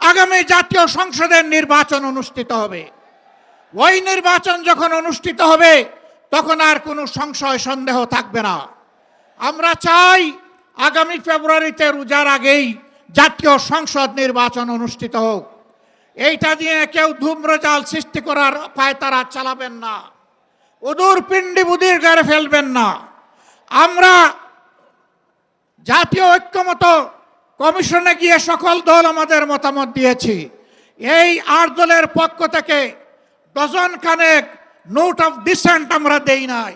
আগামী জাতীয় সংসদের নির্বাচন অনুষ্ঠিত হবে। ওই নির্বাচন যখন অনুষ্ঠিত হবে, তখন আর কোনো সংশয়, সন্দেহ থাকবে না। আমরা চাই আগামী ফেব্রুয়ারিতে, রোজার আগেই জাতীয় সংসদ নির্বাচন অনুষ্ঠিত হোক। এইটা দিয়ে কেউ ধূম্রজাল সৃষ্টি করার পায় তারা চালাবেন না। উদূর পিণ্ডি বুদির গাড়ে ফেলবেন না। আমরা জাতীয় ঐক্যমত কমিশনে গিয়ে সকল দল আমাদের মতামত দিয়েছি। এই আট দলের পক্ষ থেকে ডজন খানেক নোট অফ ডিসেন্ট আমরা দেই নাই।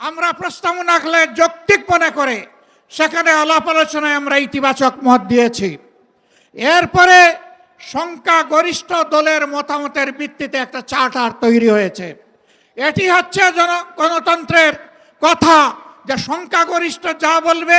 আমরা প্রস্তাবনা রাখলে যৌক্তিক মনে করে সেখানে আলাপ আলোচনায় আমরা ইতিবাচক মত দিয়েছি। এরপরে সংখ্যা গরিষ্ঠ দলের মতামতের ভিত্তিতে একটা চার্টার তৈরি হয়েছে। এটি হচ্ছে জন, গণতন্ত্রের কথা যে সংখ্যাগরিষ্ঠ যা বলবে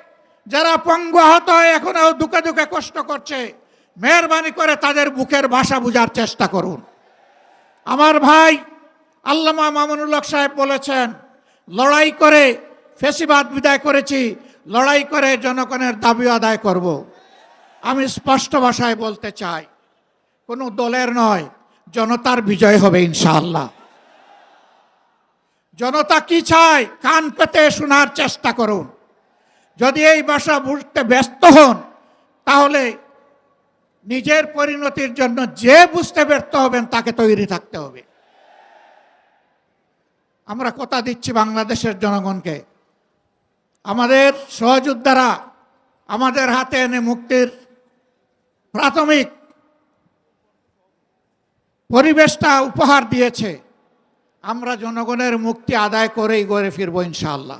যারা পঙ্গু আহত হয়ে, এখনও দুঃখে দুঃখে কষ্ট করছে। মেহরবানি করে তাদের বুকের ভাষা বোঝার চেষ্টা করুন। আমার ভাই আল্লামা মামুনুল্লাহ সাহেব বলেছেন, লড়াই করে ফেসিবাদ বিদায় করেছি, লড়াই করে জনগণের দাবি আদায় করব। আমি স্পষ্ট ভাষায় বলতে চাই, কোনো দলের নয়, জনতার বিজয় হবে ইনশাআল্লাহ। জনতা কি চায়, কান পেতে শোনার চেষ্টা করুন। যদি এই ভাষা বুঝতে ব্যস্ত হন, তাহলে নিজের পরিণতির জন্য যে বুঝতে ব্যর্থ হবেন, তাকে তৈরি থাকতে হবে। আমরা কথা দিচ্ছি বাংলাদেশের জনগণকে। আমাদের সহযোদ্ধারা আমাদের হাতে এনে মুক্তির প্রাথমিক পরিবেশটা উপহার দিয়েছে। আমরা জনগণের মুক্তি আদায় করেই গড়ে ফিরবো ইনশাআল্লাহ।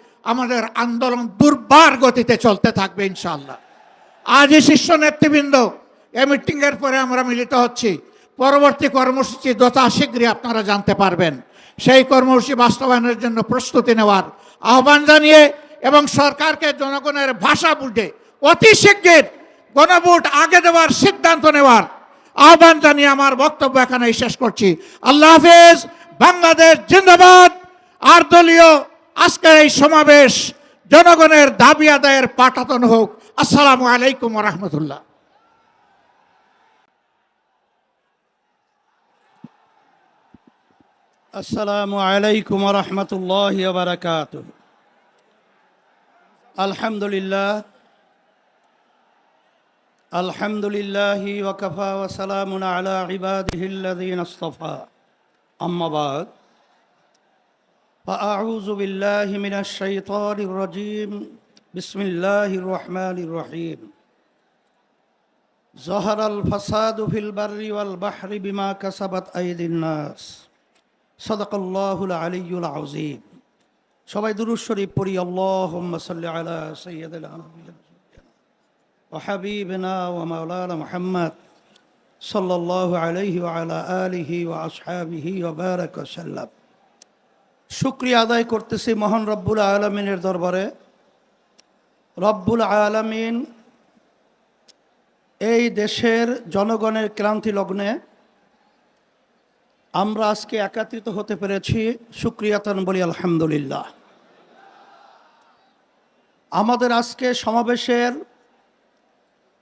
আমাদের আন্দোলন দুর্বার গতিতে চলতে থাকবে ইনশাল্লাহ আজই শীর্ষ নেতৃবৃন্দ এ মিটিংয়ের পরে আমরা মিলিত হচ্ছি। পরবর্তী কর্মসূচি যথা শীঘ্রই আপনারা জানতে পারবেন। সেই কর্মসূচি বাস্তবায়নের জন্য প্রস্তুতি নেওয়ার আহ্বান জানিয়ে এবং সরকারকে জনগণের ভাষা বুঝে অতি শীঘ্র গণভোট আগে দেওয়ার সিদ্ধান্ত নেওয়ার আহ্বান জানিয়ে আমার বক্তব্য এখানে শেষ করছি। আল্লাহ হাফেজ, বাংলাদেশ জিন্দাবাদ। আর দলীয় আজকের এই সমাবেশ জনগণের দাবি আদায়ের পাঠাতন হোক। আসসালামু আলাইকুম রহমতুল্লাহ। আসসালামু আলাইকুম রহমতুল্লাহ বারাকাত আলহামদুলিল্লাহ। আলহামদুলিল্লাহ ওয়া সালামুন আলা ইবাদিহিল্লাযীনা ইসতাফা আম্মা বাদ। فأعوذ بالله من الشيطان الرجيم بسم الله الرحمن الرحيم ظهر الفساد في البر والبحر بما كسبت أيدي الناس সদাকাল্লাহুল আলিয়ুল আজিম সবাই দুরুদ শরীফ পড়ি আল্লাহুম্মা সাল্লি আলা সাইয়্যিদিল আনবিয়্যিন ওয়া হাবিবিনা ওয়া মাওলানা মুহাম্মদ সাল্লাল্লাহু আলাইহি ওয়া আলা আলিহি ওয়া আসহাবিহি ওয়া বারাক ওয়া সাল্লাম শুকরিয়া আদায় করতেছি মহান রব্বুল আলামিনের দরবারে। রব্বুল আলামিন এই দেশের জনগণের ক্লান্তি লগ্নে আমরা আজকে একাত্রিত হতে পেরেছি। সুক্রিয়াতান বলি আলহামদুলিল্লাহ। আমাদের আজকে সমাবেশের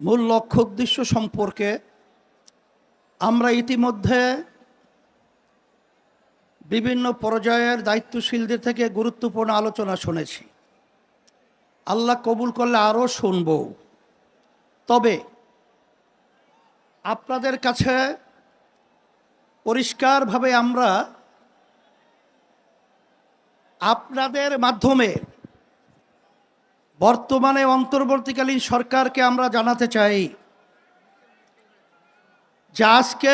মূল লক্ষ্য, উদ্দেশ্য সম্পর্কে আমরা ইতিমধ্যে বিভিন্ন পর্যায়ের দায়িত্বশীলদের থেকে গুরুত্বপূর্ণ আলোচনা শুনেছি। আল্লাহ কবুল করলে আরও শুনব। তবে আপনাদের কাছে পরিষ্কারভাবে আমরা আপনাদের মাধ্যমে বর্তমানে অন্তর্বর্তীকালীন সরকারকে আমরা জানাতে চাই যে আজকে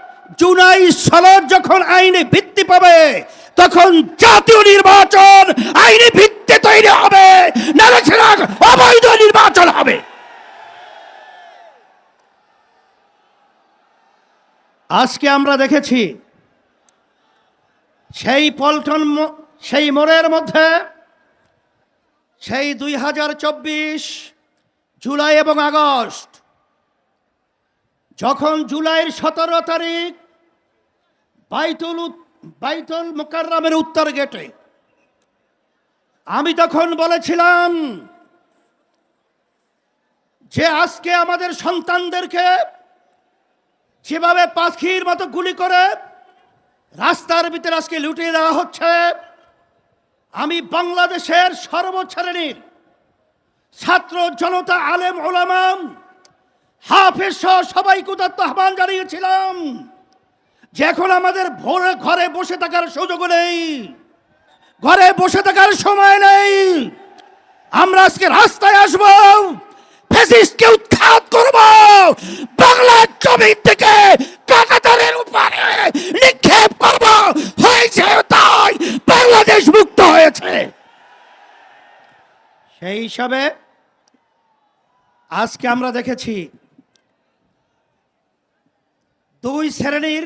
জুলাই সনদ যখন আইনে ভিত্তি পাবে, তখন জাতীয় নির্বাচন আইনি ভিত্তি তৈরি হবে। নাহলে অবৈধ নির্বাচন হবে। আজকে আমরা দেখেছি, সেই পল্টন সেই মোড়ের মধ্যে, সেই দুই হাজার চব্বিশ জুলাই এবং আগস্ট, যখন জুলাইয়ের সতেরো তারিখ বাইতুল বাইতুল মোকাররামের উত্তর গেটে। আমি তখন বলেছিলাম, যে আজকে আমাদের সন্তানদেরকে যেভাবে পাখির মতো গুলি করে রাস্তার ভিতরে আজকে লুটিয়ে দেওয়া হচ্ছে, আমি বাংলাদেশের সর্বশ্রেণীর ছাত্র জনতা আলেম ওলামাম হাফেজ সহ সবাইকে আহ্বান জানিয়েছিলাম। যে এখন আমাদের ভোরে ঘরে বসে থাকার সুযোগ নেই, ঘরে বসে থাকার সময় নেই, আমরা আজকে রাস্তায় আসব ফ্যাসিস্টকে উৎখাত করব, বাংলার জমি থেকে কাকাতারের উপরে নিক্ষেপ করব, হয়েছে তাই বাংলাদেশ মুক্ত হয়েছে। সেই হিসাবে আজকে আমরা দেখেছি, দুই শ্রেণির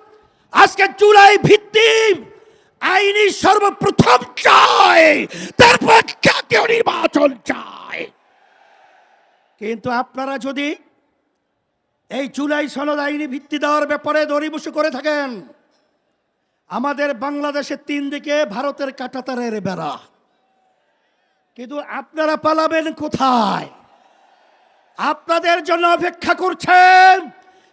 আজকে জুলাই ভিত্তি আইনি সর্বপ্রথম চায় তারপর জাতীয় নির্বাচন চায় কিন্তু আপনারা যদি এই জুলাই সনদ আইনি ভিত্তি দেওয়ার ব্যাপারে দড়িবসু করে থাকেন, আমাদের বাংলাদেশের তিন দিকে ভারতের কাটাতারের বেড়া। কিন্তু আপনারা পালাবেন কোথায়? আপনাদের জন্য অপেক্ষা করছেন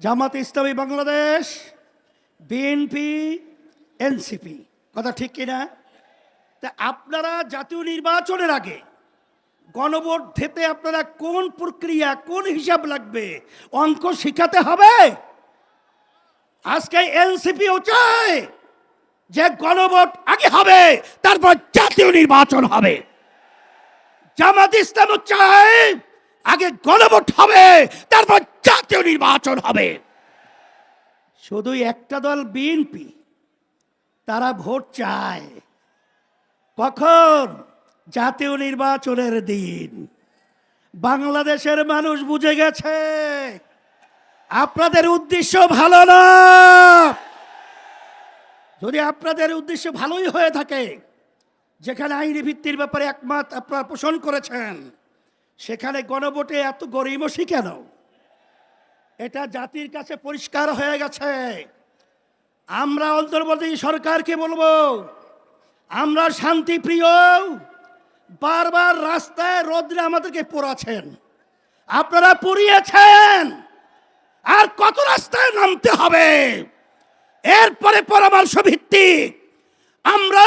জামাত ইসলামী বাংলাদেশ, বিএনপি, এনসিপি। কথা ঠিক কিনা? তা আপনারা জাতীয় নির্বাচনের আগে গণভোট দিতে আপনারা কোন প্রক্রিয়া, কোন হিসাব লাগবে? অঙ্ক শিখাতে হবে? আজকে এনসিপিও চায় যে গণভোট আগে হবে, তারপর জাতীয় নির্বাচন হবে। জামাত ইসলামও চায় আগে গণভোট হবে, তারপর জাতীয় নির্বাচন হবে। শুধু একটা দল বিএনপি, তারা ভোট চায়। কখন? জাতীয় নির্বাচনের দিন। বাংলাদেশের মানুষ বুঝে গেছে, আপনাদের উদ্দেশ্য ভালো না। যদি আপনাদের উদ্দেশ্য ভালোই হয়ে থাকে, যেখানে আইনি ভিত্তির ব্যাপারে একমত আপনারা পোষণ করেছেন সেখানে গণভোটে এত গরিমসি কেন? এটা জাতির কাছে পরিষ্কার হয়ে গেছে। আমরা অন্তর্বর্তী সরকারকে বলব, আমরা শান্তিপ্রিয়, বারবার রাস্তায় রোদ্রে আমাদেরকে পোড়াছেন আপনারা পুড়িয়েছেন। আর কত রাস্তায় নামতে হবে? এরপরে পরামর্শ ভিত্তিক আমরা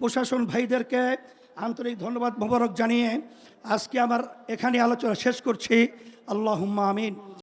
প্রশাসন ভাইদেরকে আন্তরিক ধন্যবাদ মোবারক জানিয়ে আজকে আমার এখানে আলোচনা শেষ করছি। আল্লাহ আমিন।